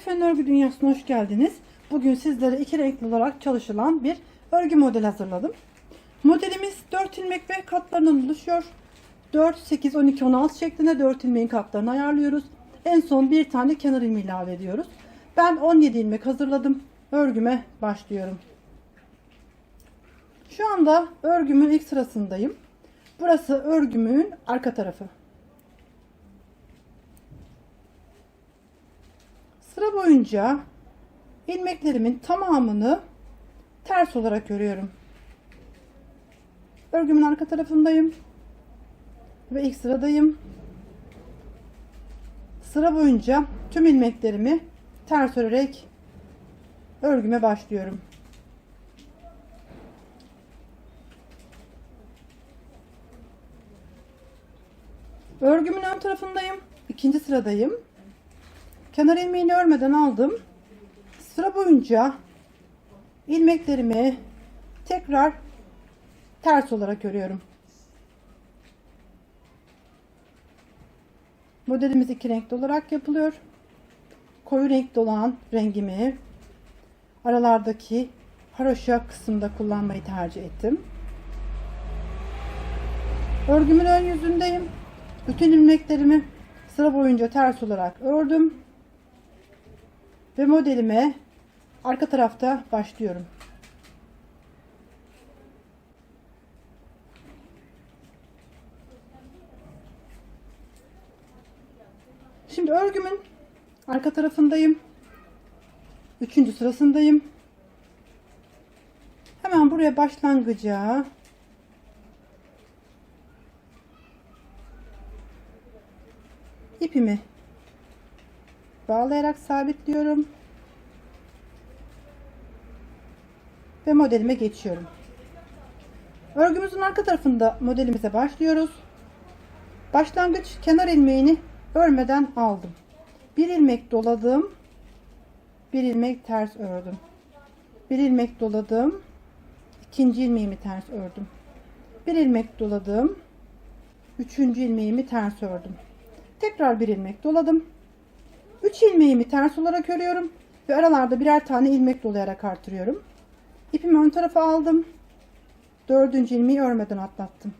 Efendim örgü dünyasına hoş geldiniz. Bugün sizlere iki renkli olarak çalışılan bir örgü modeli hazırladım. Modelimiz 4 ilmek ve katlarından oluşuyor. 4, 8, 12, 16 şeklinde 4 ilmeğin katlarını ayarlıyoruz. En son bir tane kenar ilmeği ilave ediyoruz. Ben 17 ilmek hazırladım. Örgüme başlıyorum. Şu anda örgümün ilk sırasındayım. Burası örgümün arka tarafı. Sıra boyunca ilmeklerimin tamamını ters olarak örüyorum. Örgümün arka tarafındayım ve ilk sıradayım. Sıra boyunca tüm ilmeklerimi ters örerek örgüme başlıyorum. Örgümün ön tarafındayım. ikinci sıradayım. Kenar ilmeğini örmeden aldım. Sıra boyunca ilmeklerimi tekrar ters olarak örüyorum. Modelimiz iki renkli olarak yapılıyor. Koyu renkli olan rengimi aralardaki haroşa kısımda kullanmayı tercih ettim. Örgümün ön yüzündeyim. Bütün ilmeklerimi sıra boyunca ters olarak ördüm. Ve modelime arka tarafta başlıyorum. Şimdi örgümün arka tarafındayım. Üçüncü sırasındayım. Hemen buraya başlangıca ipimi bağlayarak sabitliyorum. Ve modelime geçiyorum. Örgümüzün arka tarafında modelimize başlıyoruz. Başlangıç kenar ilmeğini örmeden aldım. Bir ilmek doladım. Bir ilmek ters ördüm. Bir ilmek doladım. ikinci ilmeğimi ters ördüm. Bir ilmek doladım. Üçüncü ilmeğimi ters ördüm. Tekrar bir ilmek doladım. 3 ilmeğimi ters olarak örüyorum ve aralarda birer tane ilmek dolayarak artırıyorum. İpimi ön tarafa aldım. Dördüncü ilmeği örmeden atlattım.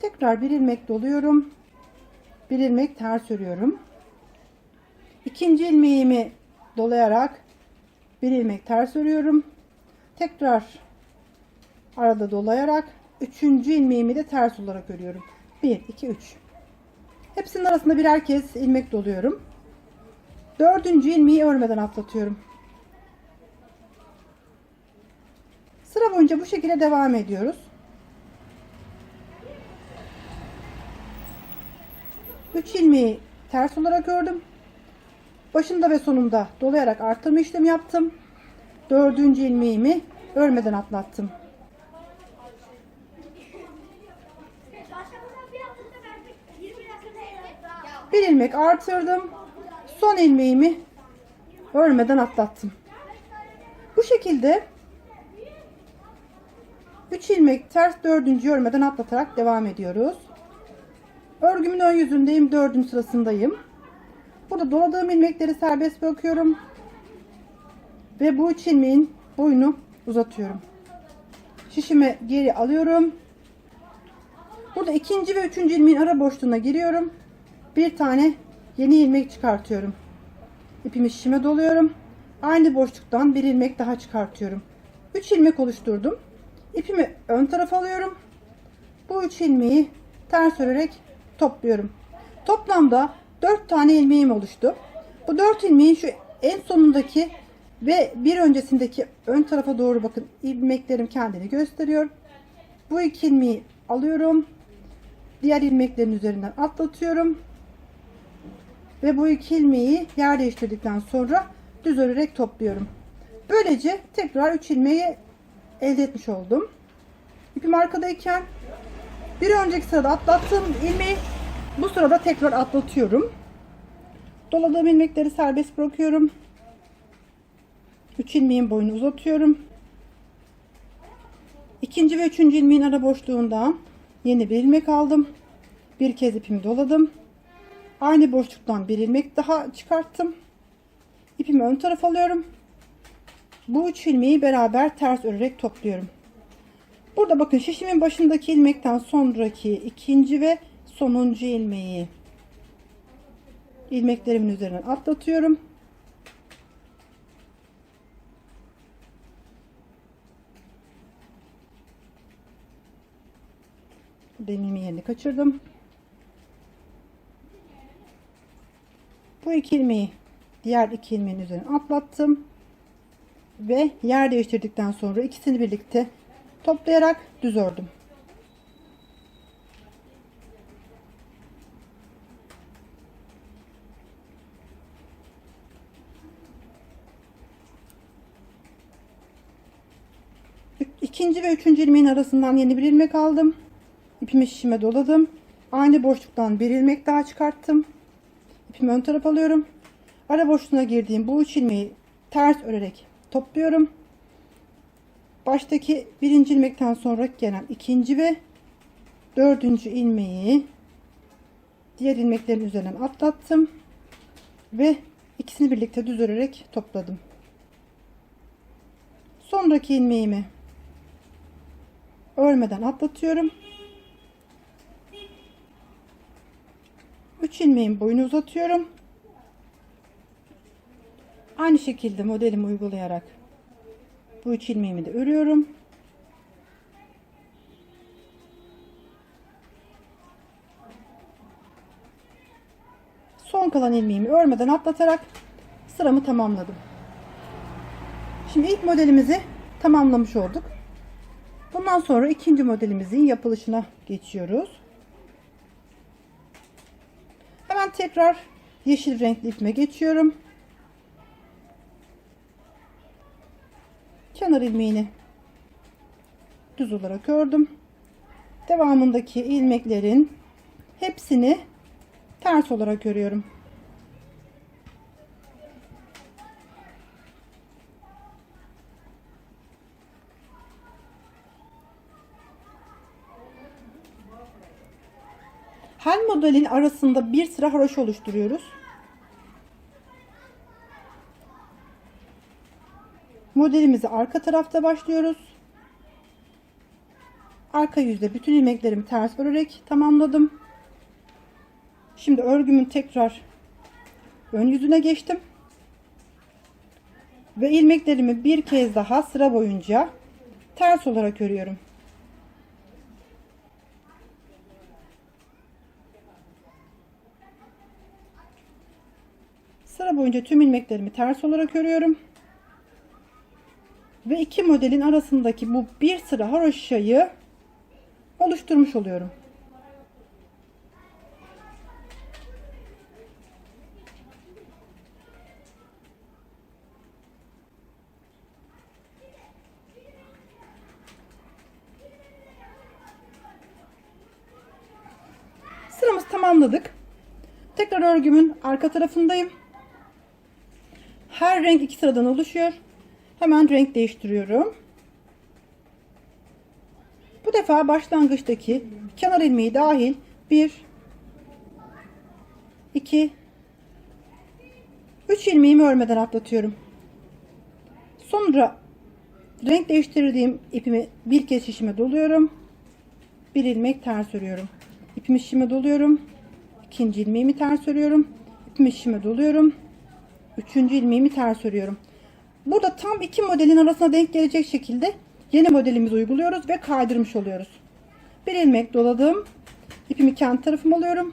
Tekrar bir ilmek doluyorum. Bir ilmek ters örüyorum. İkinci ilmeğimi dolayarak bir ilmek ters örüyorum. Tekrar arada dolayarak üçüncü ilmeğimi de ters olarak örüyorum. 1 2 3 Hepsinin arasında birer kez ilmek doluyorum. Dördüncü ilmeği örmeden atlatıyorum. Sıra boyunca bu şekilde devam ediyoruz. 3 ilmeği ters olarak ördüm. Başında ve sonunda dolayarak artırma işlemi yaptım. Dördüncü ilmeğimi örmeden atlattım. Bir ilmek artırdım. Son ilmeğimi örmeden atlattım. Bu şekilde 3 ilmek ters dördüncü örmeden atlatarak devam ediyoruz. Örgümün ön yüzündeyim. Dördüncü sırasındayım. Burada doladığım ilmekleri serbest bırakıyorum. Ve bu üç ilmeğin boyunu uzatıyorum. Şişime geri alıyorum. Burada ikinci ve üçüncü ilmeğin ara boşluğuna giriyorum. Bir tane yeni ilmek çıkartıyorum. İpimi şişime doluyorum. Aynı boşluktan bir ilmek daha çıkartıyorum. 3 ilmek oluşturdum. İpimi ön tarafa alıyorum. Bu 3 ilmeği ters örerek topluyorum. Toplamda 4 tane ilmeğim oluştu. Bu 4 ilmeğin şu en sonundaki ve bir öncesindeki ön tarafa doğru bakın ilmeklerim kendini gösteriyor. Bu iki ilmeği alıyorum. Diğer ilmeklerin üzerinden atlatıyorum. Ve bu iki ilmeği yer değiştirdikten sonra düz örerek topluyorum. Böylece tekrar 3 ilmeği elde etmiş oldum. İpim arkadayken bir önceki sırada atlattığım ilmeği bu sırada tekrar atlatıyorum. Doladığım ilmekleri serbest bırakıyorum. 3 ilmeğin boyunu uzatıyorum. İkinci ve üçüncü ilmeğin ara boşluğundan yeni bir ilmek aldım. Bir kez ipimi doladım. Aynı boşluktan bir ilmek daha çıkarttım. İpimi ön tarafa alıyorum. Bu üç ilmeği beraber ters örerek topluyorum. Burada bakın şişimin başındaki ilmekten sonraki ikinci ve sonuncu ilmeği ilmeklerimin üzerinden atlatıyorum. Demimi yerini kaçırdım. Bu iki ilmeği diğer iki ilmeğin üzerine atlattım. Ve yer değiştirdikten sonra ikisini birlikte toplayarak düz ördüm. İkinci ve üçüncü ilmeğin arasından yeni bir ilmek aldım. İpimi şişime doladım. Aynı boşluktan bir ilmek daha çıkarttım. İpimi ön tarafa alıyorum. Ara boşluğuna girdiğim bu üç ilmeği ters örerek topluyorum. Baştaki birinci ilmekten sonra gelen ikinci ve dördüncü ilmeği diğer ilmeklerin üzerinden atlattım ve ikisini birlikte düz örerek topladım. Sonraki ilmeğimi örmeden atlatıyorum. 3 ilmeğin boyunu uzatıyorum. Aynı şekilde modelimi uygulayarak bu 3 ilmeğimi de örüyorum. Son kalan ilmeğimi örmeden atlatarak sıramı tamamladım. Şimdi ilk modelimizi tamamlamış olduk. Bundan sonra ikinci modelimizin yapılışına geçiyoruz. Hemen tekrar yeşil renkli ipime geçiyorum. Kenar ilmeğini düz olarak ördüm. Devamındaki ilmeklerin hepsini ters olarak örüyorum. Her modelin arasında bir sıra haroşa oluşturuyoruz. Modelimizi arka tarafta başlıyoruz. Arka yüzde bütün ilmeklerimi ters örerek tamamladım. Şimdi örgümün tekrar ön yüzüne geçtim. Ve ilmeklerimi bir kez daha sıra boyunca ters olarak örüyorum. Sıra boyunca tüm ilmeklerimi ters olarak örüyorum. Ve iki modelin arasındaki bu bir sıra haroşayı oluşturmuş oluyorum. Sıramızı tamamladık. Tekrar örgümün arka tarafındayım. Her renk iki sıradan oluşuyor. Hemen renk değiştiriyorum. Bu defa başlangıçtaki kenar ilmeği dahil 1 2 3 ilmeğimi örmeden atlatıyorum. Sonra renk değiştirdiğim ipimi bir kez şişime doluyorum. Bir ilmek ters örüyorum. İpimi şişime doluyorum. İkinci ilmeğimi ters örüyorum. İpimi şişime doluyorum. Üçüncü ilmeğimi ters örüyorum. Burada tam iki modelin arasına denk gelecek şekilde yeni modelimizi uyguluyoruz ve kaydırmış oluyoruz. Bir ilmek doladım. İpimi kendi tarafıma alıyorum.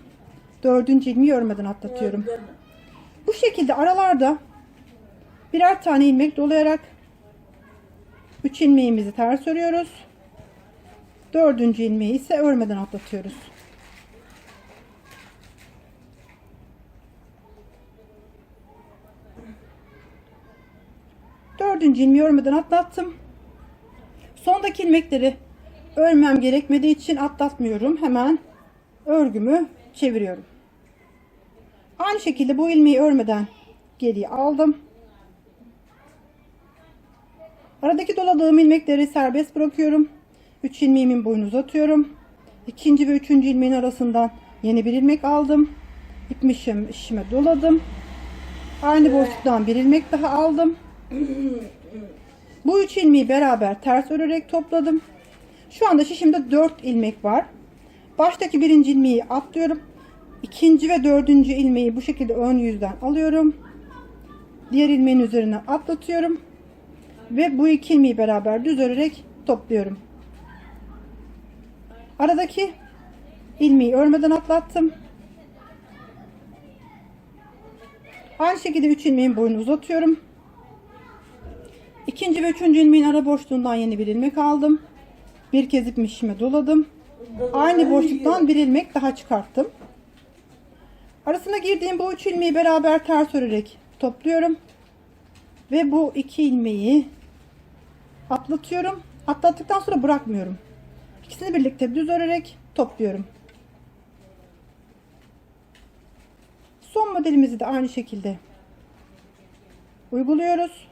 Dördüncü ilmeği örmeden atlatıyorum. Bu şekilde aralarda birer tane ilmek dolayarak 3 ilmeğimizi ters örüyoruz. Dördüncü ilmeği ise örmeden atlatıyoruz. Dördüncü ilmeği örmeden atlattım. Sondaki ilmekleri örmem gerekmediği için atlatmıyorum. Hemen örgümü çeviriyorum. Aynı şekilde bu ilmeği örmeden geriye aldım. Aradaki doladığım ilmekleri serbest bırakıyorum. 3 ilmeğimin boyunu uzatıyorum. İkinci ve üçüncü ilmeğin arasından yeni bir ilmek aldım. İpimi şişime doladım. Aynı boşluktan bir ilmek daha aldım. Bu üç ilmeği beraber ters örerek topladım. Şu anda şişimde 4 ilmek var. Baştaki birinci ilmeği atlıyorum. İkinci ve dördüncü ilmeği bu şekilde ön yüzden alıyorum. Diğer ilmeğin üzerine atlatıyorum. Ve bu iki ilmeği beraber düz örerek topluyorum. Aradaki ilmeği örmeden atlattım. Aynı şekilde 3 ilmeğin boyunu uzatıyorum. İkinci ve üçüncü ilmeğin ara boşluğundan yeni bir ilmek aldım. Bir kez ipimi doladım. Aynı boşluktan bir ilmek daha çıkarttım. Arasına girdiğim bu üç ilmeği beraber ters örerek topluyorum. Ve bu iki ilmeği atlatıyorum. Atlattıktan sonra bırakmıyorum. İkisini birlikte düz örerek topluyorum. Son modelimizi de aynı şekilde uyguluyoruz.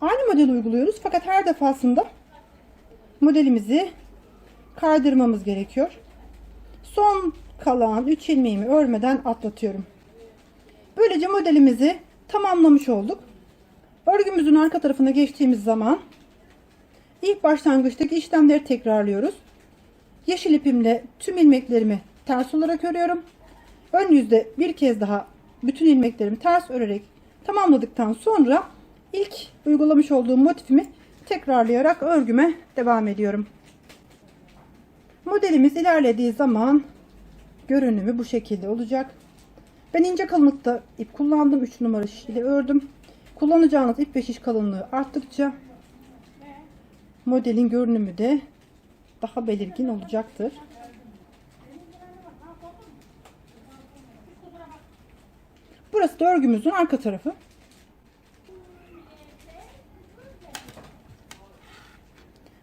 Aynı modeli uyguluyoruz fakat her defasında modelimizi kaydırmamız gerekiyor. Son kalan 3 ilmeğimi örmeden atlatıyorum. Böylece modelimizi tamamlamış olduk. Örgümüzün arka tarafına geçtiğimiz zaman ilk başlangıçtaki işlemleri tekrarlıyoruz. Yeşil ipimle tüm ilmeklerimi ters olarak örüyorum. Ön yüzde bir kez daha bütün ilmeklerimi ters örerek tamamladıktan sonra ilk uygulamış olduğum motifimi tekrarlayarak örgüme devam ediyorum. Modelimiz ilerlediği zaman görünümü bu şekilde olacak. Ben ince kalınlıkta ip kullandım. 3 numara şiş ördüm. Kullanacağınız ip ve şiş kalınlığı arttıkça modelin görünümü de daha belirgin olacaktır. Burası da örgümüzün arka tarafı.